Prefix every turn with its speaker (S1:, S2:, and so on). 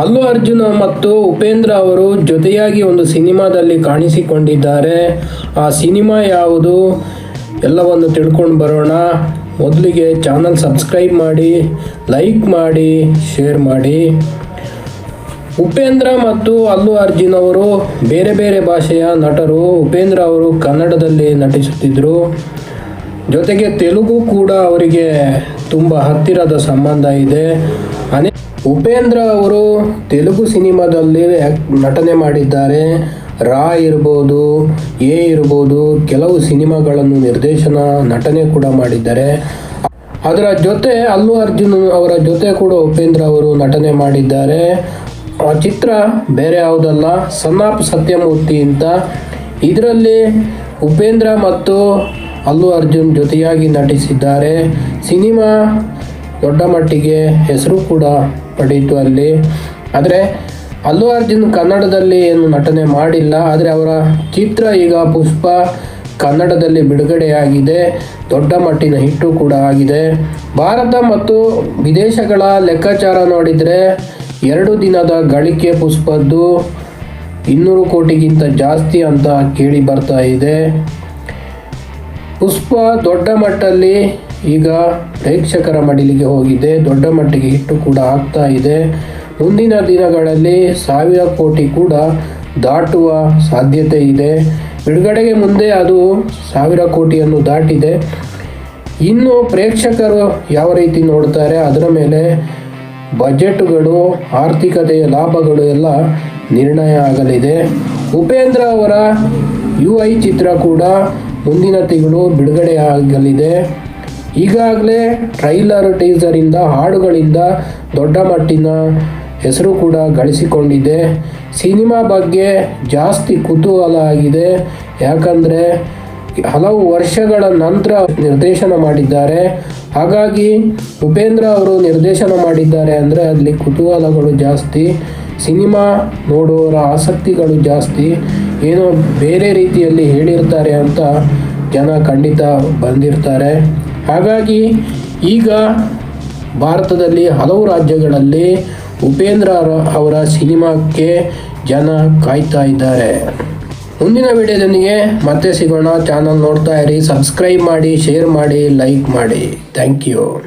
S1: ಅಲ್ಲು ಅರ್ಜುನ ಮತ್ತು ಉಪೇಂದ್ರ ಅವರು ಜೊತೆಯಾಗಿ ಒಂದು ಸಿನಿಮಾದಲ್ಲಿ ಕಾಣಿಸಿಕೊಂಡಿದ್ದಾರೆ. ಆ ಸಿನಿಮಾ ಯಾವುದು ಎಲ್ಲವನ್ನು ತಿಳ್ಕೊಂಡು ಬರೋಣ. ಮೊದಲಿಗೆ ಚಾನಲ್ ಸಬ್ಸ್ಕ್ರೈಬ್ ಮಾಡಿ, ಲೈಕ್ ಮಾಡಿ, ಶೇರ್ ಮಾಡಿ. ಉಪೇಂದ್ರ ಮತ್ತು ಅಲ್ಲು ಅರ್ಜುನ್ ಅವರು ಬೇರೆ ಬೇರೆ ಭಾಷೆಯ ನಟರು. ಉಪೇಂದ್ರ ಅವರು ಕನ್ನಡದಲ್ಲಿ ನಟಿಸುತ್ತಿದ್ದರು ಜೊತೆಗೆ ತೆಲುಗು ಕೂಡ ಅವರಿಗೆ ತುಂಬ ಹತ್ತಿರದ ಸಂಬಂಧ ಇದೆ. ಅನೇ ಉಪೇಂದ್ರ ಅವರು ತೆಲುಗು ಸಿನಿಮಾದಲ್ಲಿ ನಟನೆ ಮಾಡಿದ್ದಾರೆ. ರಾ ಇರ್ಬೋದು, ಎ ಇರ್ಬೋದು, ಕೆಲವು ಸಿನಿಮಾಗಳನ್ನು ನಿರ್ದೇಶನ, ನಟನೆ ಕೂಡ ಮಾಡಿದ್ದಾರೆ. ಅದರ ಜೊತೆ ಅಲ್ಲು ಅರ್ಜುನ್ ಅವರ ಜೊತೆ ಕೂಡ ಉಪೇಂದ್ರ ಅವರು ನಟನೆ ಮಾಡಿದ್ದಾರೆ. ಆ ಚಿತ್ರ ಬೇರೆ ಯಾವುದಲ್ಲ, ಸನ್ನಾಪ್ ಸತ್ಯಮೂರ್ತಿ ಅಂತ. ಇದರಲ್ಲಿ ಉಪೇಂದ್ರ ಮತ್ತು ಅಲ್ಲು ಅರ್ಜುನ್ ಜೊತೆಯಾಗಿ ನಟಿಸಿದ್ದಾರೆ. ಸಿನಿಮಾ ದೊಡ್ಡ ಮಟ್ಟಿಗೆ ಹೆಸರು ಕೂಡ ಪಡೆಯಿತು ಅಲ್ಲಿ. ಆದರೆ ಅಲ್ಲು ಅರ್ಜುನ್ ಕನ್ನಡದಲ್ಲಿ ಏನು ನಟನೆ ಮಾಡಿಲ್ಲ, ಆದರೆ ಅವರ ಚಿತ್ರ ಈಗ ಪುಷ್ಪ ಕನ್ನಡದಲ್ಲಿ ಬಿಡುಗಡೆಯಾಗಿದೆ, ದೊಡ್ಡ ಮಟ್ಟಿನ ಹಿಟ್ಟು ಕೂಡ ಆಗಿದೆ. ಭಾರತ ಮತ್ತು ವಿದೇಶಗಳ ಲೆಕ್ಕಾಚಾರ ನೋಡಿದರೆ ಎರಡು ದಿನದ ಗಳಿಕೆ ಪುಷ್ಪದ್ದು ಇನ್ನೂರು ಕೋಟಿಗಿಂತ ಜಾಸ್ತಿ ಅಂತ ಕೇಳಿ ಬರ್ತಾ ಇದೆ. ಪುಷ್ಪ ದೊಡ್ಡ ಮಟ್ಟಲ್ಲಿ ಈಗ ಪ್ರೇಕ್ಷಕರ ಮಡಿಲಿಗೆ ಹೋಗಿದೆ. ದೊಡ್ಡ ಮಟ್ಟಿಗೆ ಹಿಟ್ಟು ಕೂಡ ಆಗ್ತಾ ಇದೆ. ಮುಂದಿನ ದಿನಗಳಲ್ಲಿ ಸಾವಿರ ಕೋಟಿ ಕೂಡ ದಾಟುವ ಸಾಧ್ಯತೆ ಇದೆ. ಬಿಡುಗಡೆಗೆ ಮುಂದೆ ಅದು ಸಾವಿರ ಕೋಟಿಯನ್ನು ದಾಟಿದೆ. ಇನ್ನು ಪ್ರೇಕ್ಷಕರು ಯಾವ ರೀತಿ ನೋಡ್ತಾರೆ, ಅದರ ಮೇಲೆ ಬಜೆಟ್ಗಳು, ಆರ್ಥಿಕತೆಯ ಲಾಭಗಳು ಎಲ್ಲ ನಿರ್ಣಯ ಆಗಲಿದೆ. ಉಪೇಂದ್ರ ಅವರ ಯು ಐ ಚಿತ್ರ ಕೂಡ ಮುಂದಿನ ತಿಂಗಳು ಬಿಡುಗಡೆಯಾಗಲಿದೆ ಈಗಾಗಲೇ ಟ್ರೈಲರ್ ಟೀಸರಿಂದ ಹಾಡುಗಳಿಂದ ದೊಡ್ಡ ಮಟ್ಟಿನ ಹೆಸರು ಕೂಡ ಗಳಿಸಿಕೊಂಡಿದೆ. ಸಿನಿಮಾ ಬಗ್ಗೆ ಜಾಸ್ತಿ ಕುತೂಹಲ ಆಗಿದೆ. ಯಾಕಂದರೆ ಹಲವು ವರ್ಷಗಳ ನಂತರ ನಿರ್ದೇಶನ ಮಾಡಿದ್ದಾರೆ. ಹಾಗಾಗಿ ಉಪೇಂದ್ರ ಅವರು ನಿರ್ದೇಶನ ಮಾಡಿದ್ದಾರೆ ಅಂದರೆ ಅಲ್ಲಿ ಕುತೂಹಲಗಳು ಜಾಸ್ತಿ, ಸಿನಿಮಾ ನೋಡುವವರ ಆಸಕ್ತಿಗಳು ಜಾಸ್ತಿ, ಏನೋ ಬೇರೆ ರೀತಿಯಲ್ಲಿ ಹೇಳಿರ್ತಾರೆ ಅಂತ ಜನ ಖಂಡಿತ ಬಂದಿರ್ತಾರೆ. ಹಾಗಾಗಿ ಈಗ ಭಾರತದಲ್ಲಿ ಹಲವು ರಾಜ್ಯಗಳಲ್ಲಿ ಉಪೇಂದ್ರ ಅವರ- ಸಿನಿಮಾಕ್ಕೆ ಜನ ಕಾಯ್ತಾ ಇದ್ದಾರೆ. ಮುಂದಿನ ವಿಡಿಯೋದೊಂದಿಗೆ ಮತ್ತೆ ಸಿಗೋಣ. ಚಾನಲ್ ನೋಡ್ತಾ ಇರಿ, ಸಬ್ಸ್ಕ್ರೈಬ್ ಮಾಡಿ, ಶೇರ್ ಮಾಡಿ, ಲೈಕ್ ಮಾಡಿ. Thank you.